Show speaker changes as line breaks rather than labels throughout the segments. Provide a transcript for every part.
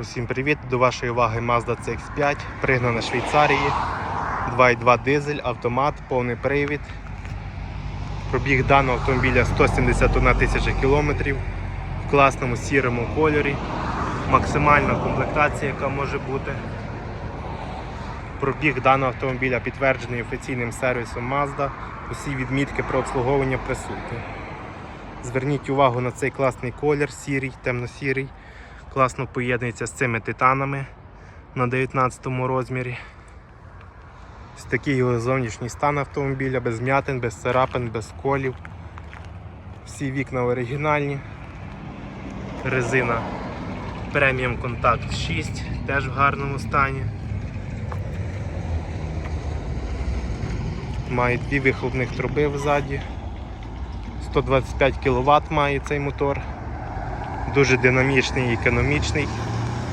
Усім привіт! До вашої уваги Mazda CX5, пригнана Швейцарії, 2.2 дизель, автомат, повний привід. Пробіг даного автомобіля 171 тисяча кілометрів в класному сірому кольорі. Максимальна комплектація, яка може бути. Пробіг даного автомобіля підтверджений офіційним сервісом Mazda. Усі відмітки про обслуговування присутні. Зверніть увагу на цей класний колір, сірий, темно-сірий. Класно поєднується з цими титанами на 19 розмірі. Ось такий його зовнішній стан автомобіля, без м'ятин, без царапин, без колів. Всі вікна оригінальні. Резина преміум контакт 6, теж в гарному стані. Має дві вихлопних труби взаді. 125 кВт має цей мотор. Дуже динамічний і економічний.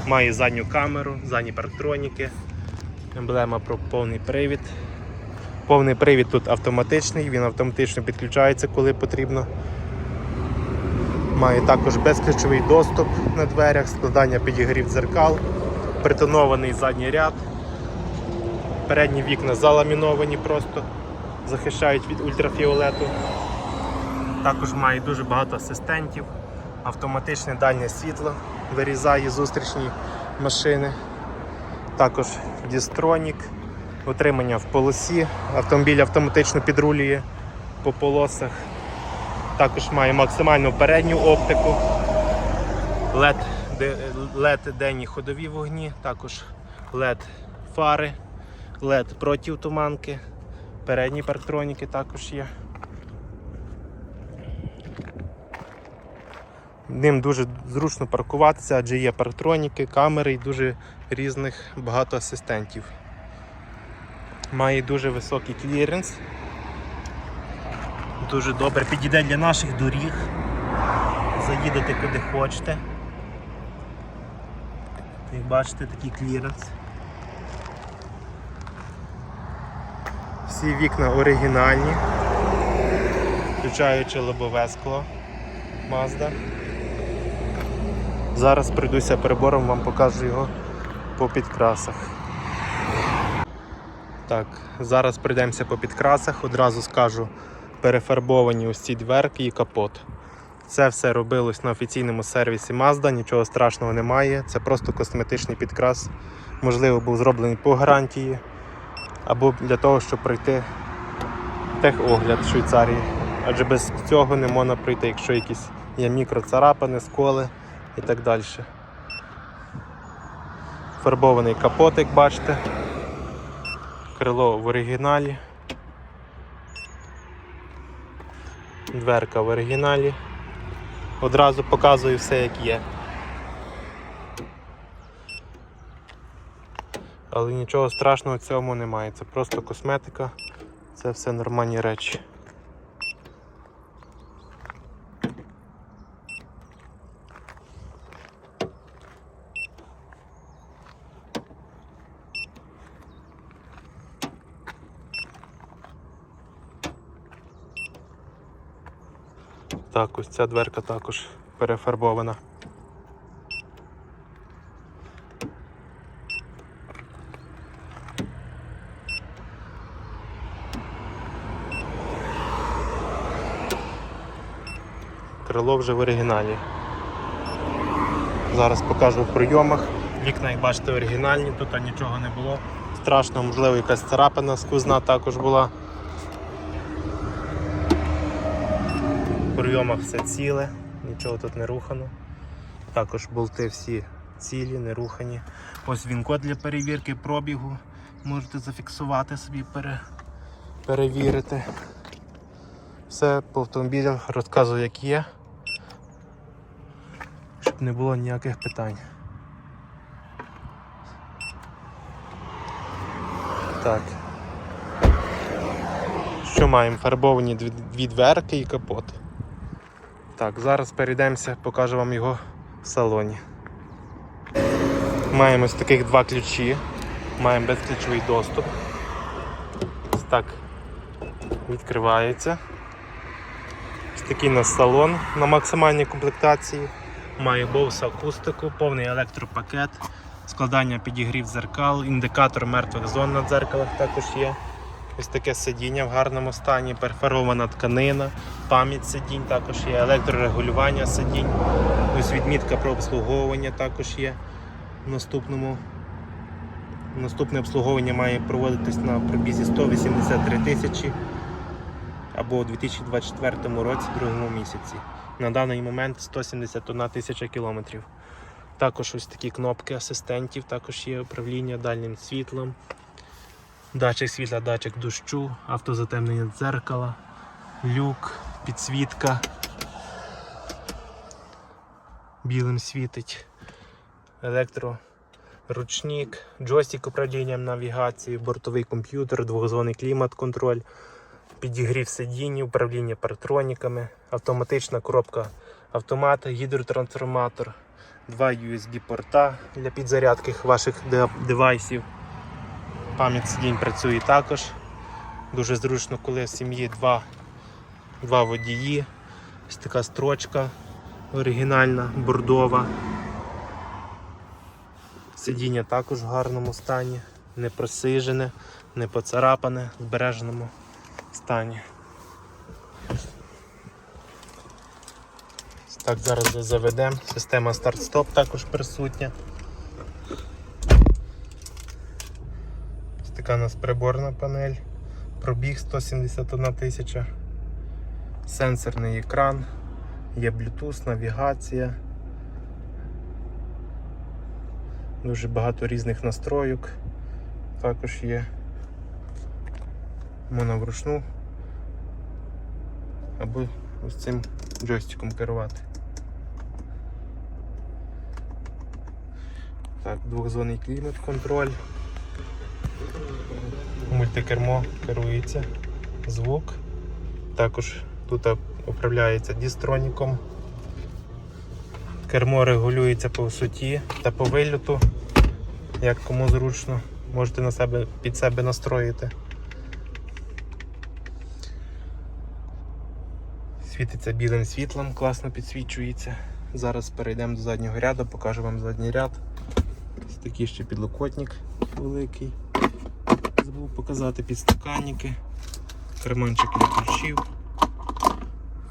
Має задню камеру, задні парктроніки, емблема про повний привід. Повний привід тут автоматичний, він автоматично підключається, коли потрібно. Має також безключовий доступ на дверях, складання підігрів дзеркал, притонований задній ряд. Передні вікна заламіновані просто, захищають від ультрафіолету. Також має дуже багато асистентів автоматичне дальнє світло вирізає зустрічні машини. Також дістронік, утримання в полосі, автомобіль автоматично підрулює по полосах. Також має максимальну передню оптику, LED, LED денні ходові вогні, також LED фари, LED противтуманки, передні парктроніки також є. Ним дуже зручно паркуватися, адже є парктроніки, камери і дуже різних багато асистентів. Має дуже високий кліренс. Дуже добре підійде для наших доріг. Заїдете куди хочете. Як бачите, такий кліренс. Всі вікна оригінальні, включаючи лобове скло Mazda. Зараз пройдуся перебором, вам покажу його по підкрасах. Так, зараз пройдемося по підкрасах, одразу скажу перефарбовані ось ці дверки і капот. Це все робилось на офіційному сервісі Mazda, нічого страшного немає, це просто косметичний підкрас. Можливо, був зроблений по гарантії, або для того, щоб пройти техогляд в Швейцарії. Адже без цього не можна пройти, якщо якісь є мікроцарапини, сколи і так далі. Фарбований капот, як бачите. Крило в оригіналі. Дверка в оригіналі. Одразу показую все як є. Але нічого страшного в цьому немає. Це просто косметика, це все нормальні речі. Так, ось ця дверка також перефарбована. Крило вже в оригіналі. Зараз покажу в прийомах. Вікна, як бачите, оригінальні, тут нічого не було. Страшно, можливо, якась царапина сквозна також була. В прийомах все ціле, нічого тут не рухано. Також болти всі цілі, не рухані. Ось він код для перевірки пробігу. Можете зафіксувати собі, пере... перевірити. Все по автомобілях розказую, як є, щоб не було ніяких питань. Так. Що маємо? Фарбовані дві, дверки і капот. Так, зараз перейдемося, покажу вам його в салоні. Маємо ось таких два ключі. Маємо безключовий доступ. Ось так відкривається. Ось такий у нас салон на максимальній комплектації. Має Bose акустику, повний електропакет, складання підігрів дзеркал, індикатор мертвих зон на дзеркалах також є. Ось таке сидіння в гарному стані, перфорована тканина, пам'ять сидінь також є, електрорегулювання сидінь. Ось відмітка про обслуговування також є. В наступному Наступне обслуговування має проводитись на пробізі 183 тисячі або у 2024 році, другому місяці. На даний момент 171 тисяча кілометрів. Також ось такі кнопки асистентів, також є управління дальнім світлом, датчик світла, датчик дощу, автозатемнення дзеркала, люк, підсвітка. Білим світить, електро ручник, джойстик управлінням навігацією, бортовий комп'ютер, двохзонний клімат-контроль, підігрів сидінь, управління партроніками, автоматична коробка автомата, гідротрансформатор, два USB-порта для підзарядки ваших девайсів. Пам'ять сидінь працює також. Дуже зручно, коли в сім'ї два, два водії. Ось така строчка оригінальна, бордова. Сидіння також в гарному стані, не просижене, не поцарапане, в збереженому стані. Так, зараз заведемо. Система старт-стоп також присутня. Ось така у нас приборна панель. Пробіг 171 тисяча. Сенсорний екран, є Bluetooth, навігація. Дуже багато різних настройок. Також є. Можна вручну або ось цим джойстиком керувати. Так, двохзонний клімат контроль. Мультикермо керується, звук. Також тут управляється дістроніком. Кермо регулюється по висоті та по вильоту, як кому зручно, можете на себе, під себе настроїти. Світиться білим світлом, класно підсвічується. Зараз перейдемо до заднього ряду, покажу вам задній ряд. Такий ще підлокотник великий. Забув показати підстаканники, карманчик для ключів.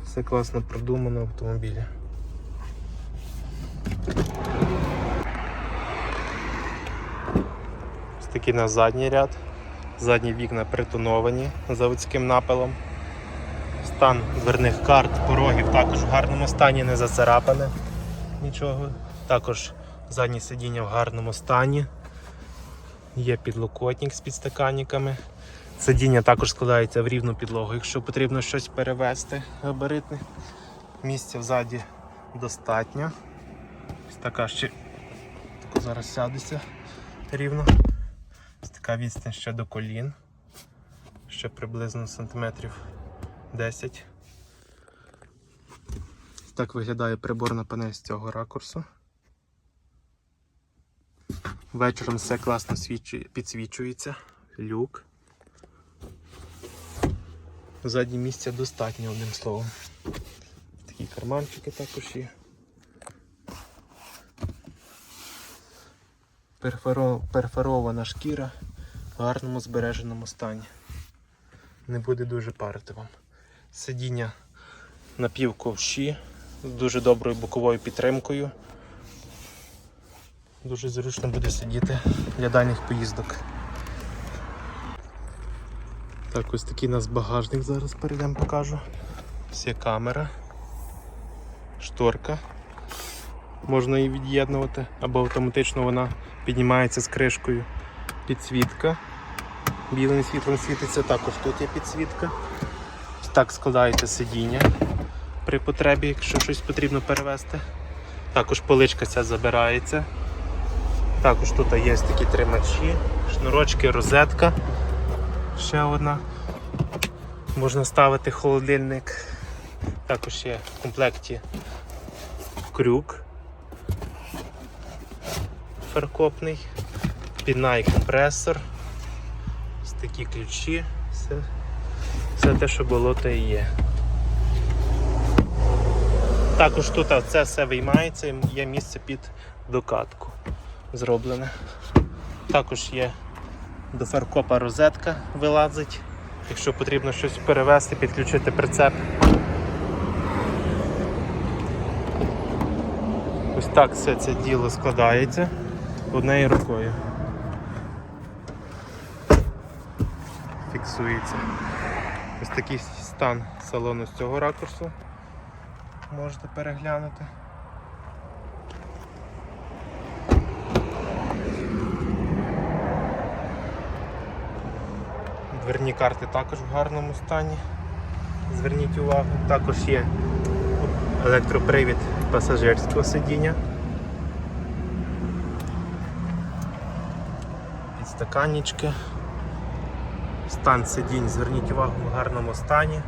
Все класно продумано в автомобілі. Ось такий на задній ряд. Задні вікна притоновані заводським напилом. Стан дверних карт, порогів також в гарному стані, не зацарапане нічого. Також задні сидіння в гарному стані. Є підлокотник з підстаканниками. Сидіння також складається в рівну підлогу, якщо потрібно щось перевезти габаритне. Місця взаді достатньо. Ось така ще тако зараз сядеться рівно. Ось така відстань ще до колін. Ще приблизно сантиметрів 10. Так виглядає приборна панель з цього ракурсу. Вечором все класно підсвічується. Люк. Задні місця достатньо, одним словом. Такі карманчики також є. Перфоро... Шкіра в гарному збереженому стані. Не буде дуже парити вам. Сидіння напівковші з дуже доброю боковою підтримкою. Дуже зручно буде сидіти для дальніх поїздок. Так, ось такий у нас багажник зараз перейдемо покажу. Є камера, шторка. Можна її від'єднувати, або автоматично вона піднімається з кришкою. Підсвітка. Білим світлом світиться, також тут є підсвітка. Так складається сидіння при потребі, якщо щось потрібно перевезти. Також поличка ця забирається. Також тут є такі тримачі, шнурочки, розетка. Ще одна. Можна ставити холодильник. Також є в комплекті крюк фаркопний, піна і компресор, ось такі ключі, все, все те, що було, то і є. Також тут це все виймається, є місце під докатку зроблене. Також є до фаркопа розетка вилазить. Якщо потрібно щось перевезти, підключити прицеп. Ось так все це діло складається однією рукою. Фіксується. Ось такий стан салону з цього ракурсу. Можете переглянути. Дверні карти також в гарному стані. Зверніть увагу. Також є електропривід пасажирського сидіння. Підстаканнички. Стан сидінь, зверніть увагу в гарному стані.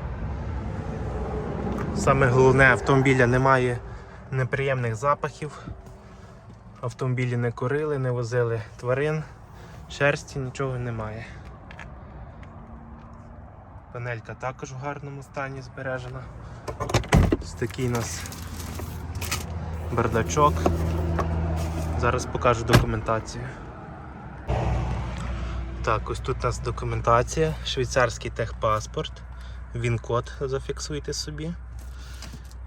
Саме головне, автомобіля немає неприємних запахів. Автомобілі не курили, не возили тварин, шерсті, нічого немає. Панелька також в гарному стані збережена. Ось такий у нас бардачок. Зараз покажу документацію. Так, ось тут у нас документація, швейцарський техпаспорт, він-код зафіксуйте собі.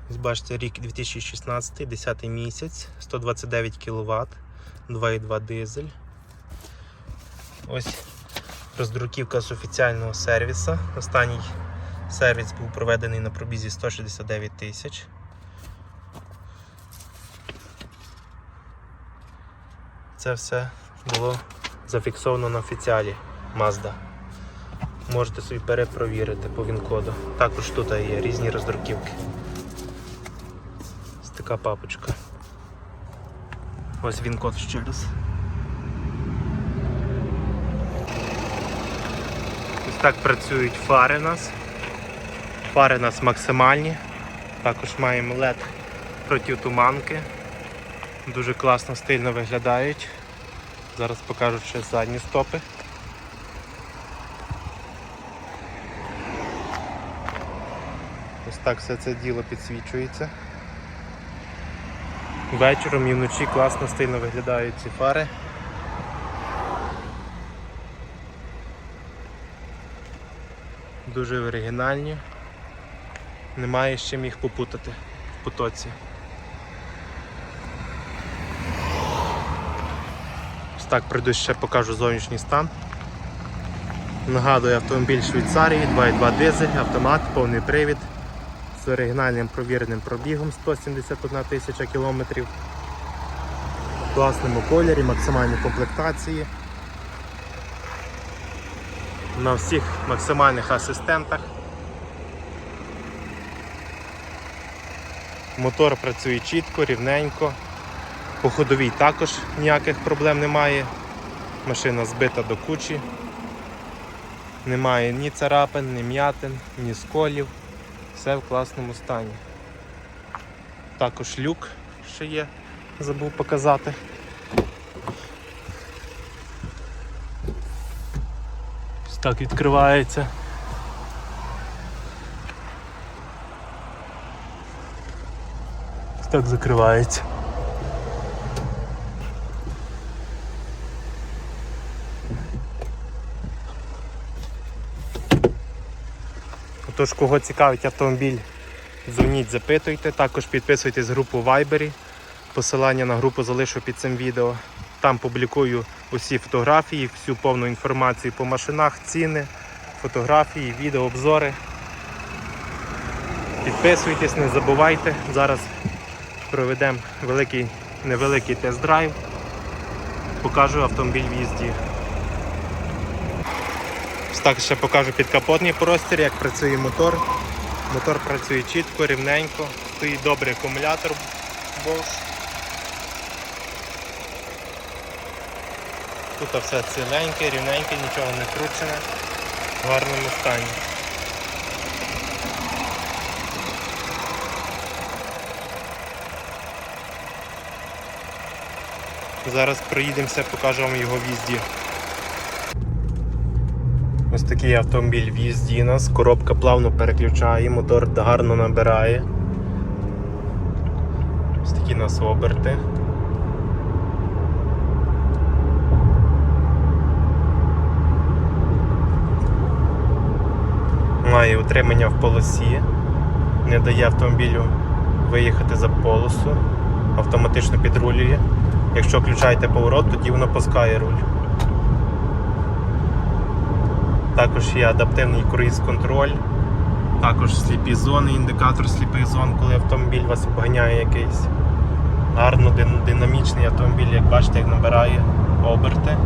Ось бачите, рік 2016, 10 місяць, 129 кВт, 2,2 дизель. Ось роздруківка з офіціального сервісу. Останній сервіс був проведений на пробізі 169 тисяч. Це все було зафіксовано на офіціалі Mazda. Можете собі перепровірити по він-коду. Також тут є різні роздруківки. Ось така папочка. Ось він-код ще раз. Так працюють фари у нас. Фари нас максимальні. Також маємо LED протитуманки. Дуже класно, стильно виглядають. Зараз покажу ще задні стопи. Ось так все це діло підсвічується. Вечором і вночі класно стильно виглядають ці фари. Дуже оригінальні. Немає з чим їх попутати в потоці. Ось так пройду ще покажу зовнішній стан. Нагадую автомобіль Швейцарії, 2.2 дизель, автомат, повний привід з оригінальним провіреним пробігом 171 тисяча кілометрів. В класному кольорі, максимальній комплектації. На всіх максимальних асистентах. Мотор працює чітко, рівненько. По ходовій також ніяких проблем немає. Машина збита до кучі. Немає ні царапин, ні м'ятин, ні сколів. Все в класному стані. Також люк ще є, забув показати. Так відкривається. Так закривається. Отож, кого цікавить автомобіль, дзвоніть, запитуйте. Також підписуйтесь в групу Viber. Посилання на групу залишу під цим відео. Там публікую усі фотографії, всю повну інформацію по машинах, ціни, фотографії, відео, обзори. Підписуйтесь, не забувайте. Зараз проведемо великий невеликий тест-драйв. Покажу автомобіль в їзді. Так ще покажу підкапотний простір, як працює мотор. Мотор працює чітко, рівненько, стоїть добрий акумулятор Bosch. Тут все ціленьке, рівненьке, нічого не кручене, в гарному стані. Зараз проїдемося, покажу вам його в їзді. Ось такий автомобіль в їзді у нас, коробка плавно переключає, мотор гарно набирає. Ось Такі нас оберти. Має утримання в полосі, не дає автомобілю виїхати за полосу, автоматично підрулює. Якщо включаєте поворот, тоді воно пускає руль. Також є адаптивний круїз-контроль, також сліпі зони, індикатор сліпих зон, коли автомобіль вас обганяє якийсь. Гарно динамічний автомобіль, як бачите, як набирає оберти.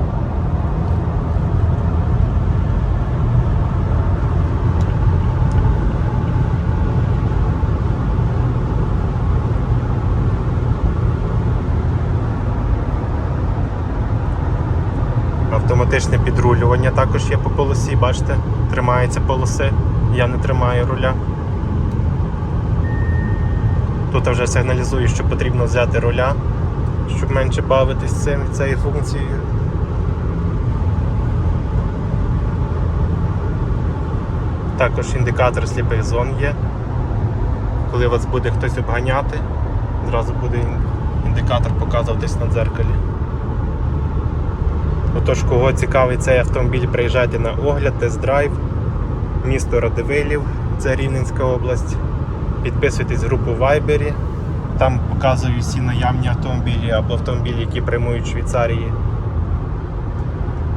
Автоматичне підрулювання також є по полосі, бачите, тримаються полоси, я не тримаю руля. Тут вже сигналізую, що потрібно взяти руля, щоб менше бавитись цим цією функцією. Також індикатор сліпих зон є. Коли вас буде хтось обганяти, одразу буде індикатор показуватись на дзеркалі. Отож, кого цікавий цей автомобіль, приїжджайте на огляд, тест-драйв, місто Радивилів, це Рівненська область. Підписуйтесь в групу Viber, там показую всі наявні автомобілі або автомобілі, які прямують в Швейцарії.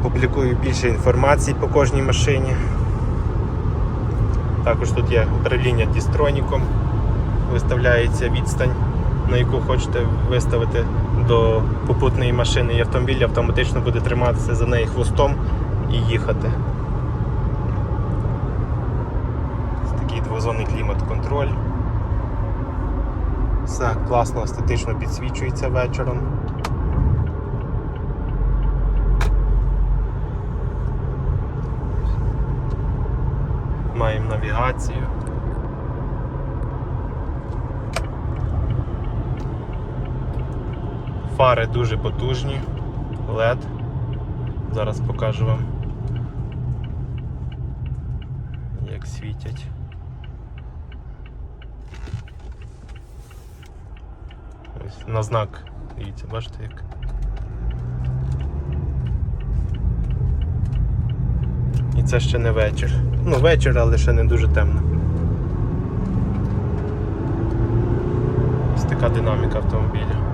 Публікую більше інформації по кожній машині. Також тут є управління дістроніком, виставляється відстань, на яку хочете виставити до попутної машини, і автомобіль автоматично буде триматися за неї хвостом і їхати. Такий двозонний клімат-контроль. Все класно, естетично підсвічується вечором. Маємо навігацію. Фари дуже потужні, LED. Зараз покажу вам, як світять. Ось на знак, дивіться, бачите як. І це ще не вечір. Ну, вечір, але ще не дуже темно. Ось така динаміка автомобіля.